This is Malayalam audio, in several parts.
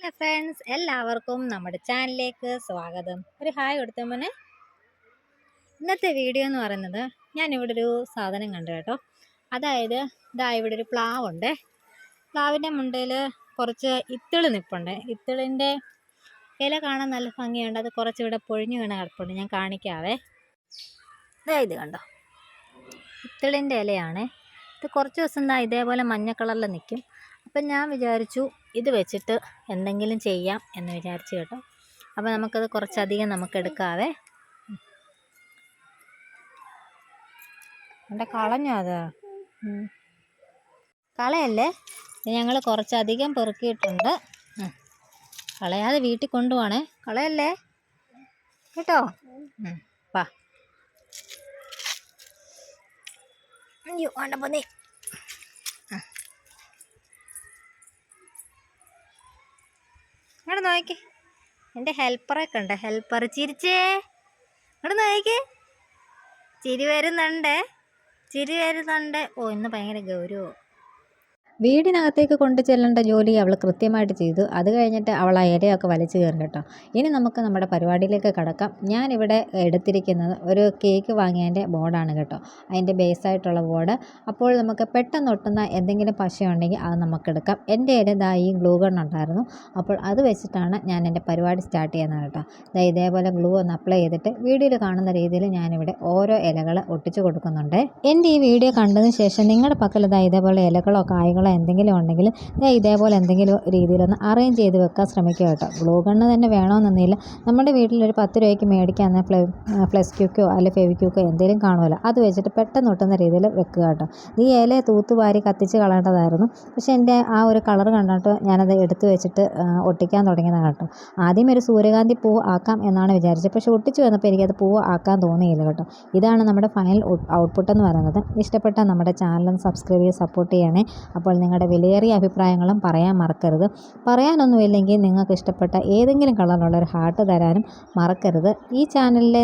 ഹലോ ഫ്രണ്ട്സ് എല്ലാവർക്കും നമ്മുടെ ചാനലിലേക്ക് സ്വാഗതം. ഒരു ഹായ് കൊടുത്ത മോനെ. ഇന്നത്തെ വീഡിയോ എന്ന് പറയുന്നത് ഞാൻ ഇവിടെ ഒരു സാധനം കണ്ടു കേട്ടോ. അതായത് ഇതാ ഇവിടെ ഒരു പ്ലാവ് ഉണ്ട് പ്ലാവിന്റെ മുണ്ടയിൽ കുറച്ച് ഇത്തിൾ നിൽപ്പുണ്ട് ഇത്തിളിന്റെ ഇല കാണാൻ നല്ല ഭംഗിയുണ്ട്. അത് കുറച്ച് ഇവിടെ പൊഴിഞ്ഞു വീണ കിടപ്പുണ്ട്. ഞാൻ കാണിക്കാവേ. ഇതാ ഇത് കണ്ടോ? ഇത്തിളിന്റെ ഇലയാണ്. ഇത് കുറച്ച് ദിവസം ഇതേപോലെ മഞ്ഞ കളറിൽ നിൽക്കും അപ്പം ഞാൻ വിചാരിച്ചു ഇത് വെച്ചിട്ട് എന്തെങ്കിലും ചെയ്യാം എന്ന് വിചാരിച്ചു കേട്ടോ. അപ്പോൾ നമുക്കത് കുറച്ചധികം നമുക്ക് എടുക്കാവേ. എന്റെ കളഞ്ഞോ അത്? ഇത് കളയല്ലേ? ഞങ്ങൾ കുറച്ചധികം പെറുക്കിയിട്ടുണ്ട്. കളയാതെ വീട്ടിൽ കൊണ്ടുപോകണേ. കളയല്ലേ? കേട്ടോ? പാ വാ. അയ്യോ വേണ്ട പോന്നേ. ഇങ്ങോട്ട് നോക്കി എന്റെ ഹെൽപ്പറൊക്കെ ഉണ്ട്. ഹെൽപ്പർ ചിരിച്ചേ. ഇങ്ങോട്ട് നോക്കി ചിരി വരുന്നുണ്ട്. ചിരി വരുന്നുണ്ട്. ഓ ഇന്ന് ഭയങ്കര ഗൗരവം. വീടിനകത്തേക്ക് കൊണ്ടു ചെല്ലേണ്ട ജോലി അവൾ കൃത്യമായിട്ട് ചെയ്തു. അത് കഴിഞ്ഞിട്ട് അവൾ ആ ഇലയൊക്കെ വലിച്ചു കയറി കേട്ടോ. ഇനി നമുക്ക് നമ്മുടെ പരിപാടിയിലേക്ക് കടക്കാം. ഞാനിവിടെ എടുത്തിരിക്കുന്നത് ഒരു കേക്ക് വാങ്ങിയതിന്റെ ബോർഡാണ് കേട്ടോ. അതിന്റെ ബേസായിട്ടുള്ള ബോർഡ്. അപ്പോൾ നമുക്ക് പെട്ടെന്ന് ഒട്ടുന്ന എന്തെങ്കിലും പശയുണ്ടെങ്കിൽ അത് നമുക്ക് എടുക്കാം. എന്റെ കയ്യിൽ ഇതാ ഈ ഗ്ലൂ ഗൺ ഉണ്ടായിരുന്നു. അപ്പോൾ അത് വെച്ചിട്ടാണ് ഞാൻ എന്റെ പരിപാടി സ്റ്റാർട്ട് ചെയ്യുന്നത് കേട്ടോ. ദാ ഇതേപോലെ ഗ്ലൂ ഒന്ന് അപ്ലൈ ചെയ്തിട്ട് വീഡിയോയിൽ കാണുന്ന രീതിയിൽ ഞാനിവിടെ ഓരോ ഇലകൾ ഒട്ടിച്ചു കൊടുക്കുന്നുണ്ട്. എന്റെ ഈ വീഡിയോ കണ്ടതിന് ശേഷം നിങ്ങളുടെ പക്കൽ ഇതാ ഇതേപോലെ ഇലകളോ കായ്കളോ എന്തെങ്കിലും ഉണ്ടെങ്കിൽ ഇതേപോലെ എന്തെങ്കിലും രീതിയിലൊന്ന് അറേഞ്ച് ചെയ്ത് വെക്കാൻ ശ്രമിക്കുക കേട്ടോ. ഗ്ലൂ ഗണ്ണ് തന്നെ വേണമെന്നൊന്നുമില്ല നമ്മുടെ വീട്ടിലൊരു പത്ത് രൂപയ്ക്ക് മേടിക്കാൻ ഫ്ലെ ഫ്ലസ് ക്യൂക്കോ അല്ലെങ്കിൽ ഫെവിക്യൂക്കോ എന്തെങ്കിലും കാണുമല്ലോ. അത് വെച്ചിട്ട് പെട്ടെന്ന് ഒട്ടുന്ന രീതിയിൽ വെക്കുക കേട്ടോ. ഈ ഇല തൂത്തുവാരി കത്തിച്ച് കളയേണ്ടതായിരുന്നു. പക്ഷേ എന്റെ ആ ഒരു കളർ കണ്ടിട്ട് ഞാനത് എടുത്തു വെച്ചിട്ട് ഒട്ടിക്കാൻ തുടങ്ങിയതാണ് കേട്ടോ. ആദ്യം ഒരു സൂര്യകാന്തി പൂ ആക്കാം എന്നാണ് വിചാരിച്ചത്. പക്ഷേ ഒട്ടിച്ചു വന്നപ്പോൾ എനിക്കത് പൂവ് ആക്കാൻ തോന്നിയില്ല കേട്ടോ. ഇതാണ് നമ്മുടെ ഫൈനൽ ഔട്ട്പുട്ട് എന്ന് പറയുന്നത്. ഇഷ്ടപ്പെട്ട നമ്മുടെ ചാനലും സബ്സ്ക്രൈബ് ചെയ്ത് സപ്പോർട്ട് ചെയ്യണേ. അപ്പോൾ നിങ്ങളുടെ വിലയേറിയ അഭിപ്രായങ്ങളും പറയാൻ മറക്കരുത്. പറയാനൊന്നുമില്ലെങ്കിൽ നിങ്ങൾക്ക് ഇഷ്ടപ്പെട്ട ഏതെങ്കിലും കളറിലുള്ള ഒരു ഹാർട്ട് തരാനും മറക്കരുത്. ഈ ചാനലിലെ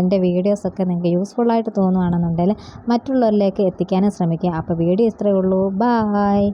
എന്റെ വീഡിയോസൊക്കെ നിങ്ങൾക്ക് യൂസ്ഫുള്ളായിട്ട് തോന്നുകയാണെന്നുണ്ടെങ്കിൽ മറ്റുള്ളവരിലേക്ക് എത്തിക്കാനും ശ്രമിക്കുക. അപ്പോൾ വീഡിയോ ഇത്രയേ ഉള്ളൂ. ബായ്